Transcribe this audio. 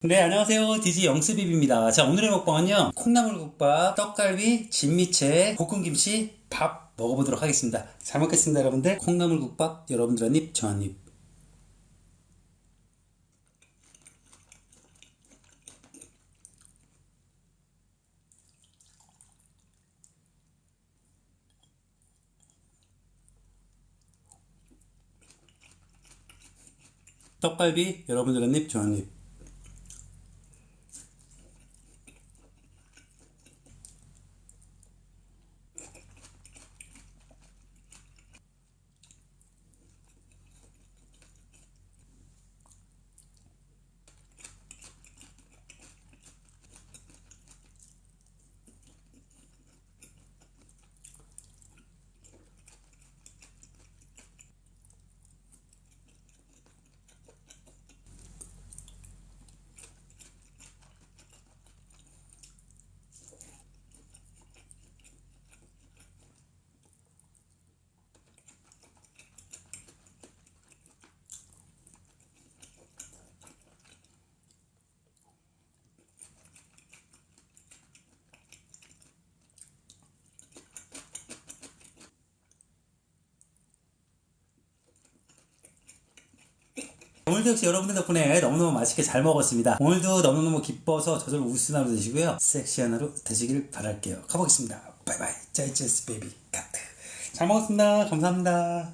네, 안녕하세요. 디지 영스비비입니다. 자, 오늘의 먹방은요. 콩나물국밥, 떡갈비, 진미채, 볶음김치, 밥 먹어보도록 하겠습니다. 잘 먹겠습니다, 여러분들. 콩나물국밥, 여러분들 한 입, 저 한 입. 떡갈비, 여러분들 한 입, 저 한 입. 오늘도 역시 여러분들 덕분에 너무너무 맛있게 잘 먹었습니다. 오늘도 너무너무 기뻐서 저절 웃으신 하루 되시고요. 섹시한 하루 되시길 바랄게요. 가보겠습니다. 바이바이. 짜이짜스 베이비 카트. 잘 먹었습니다. 감사합니다.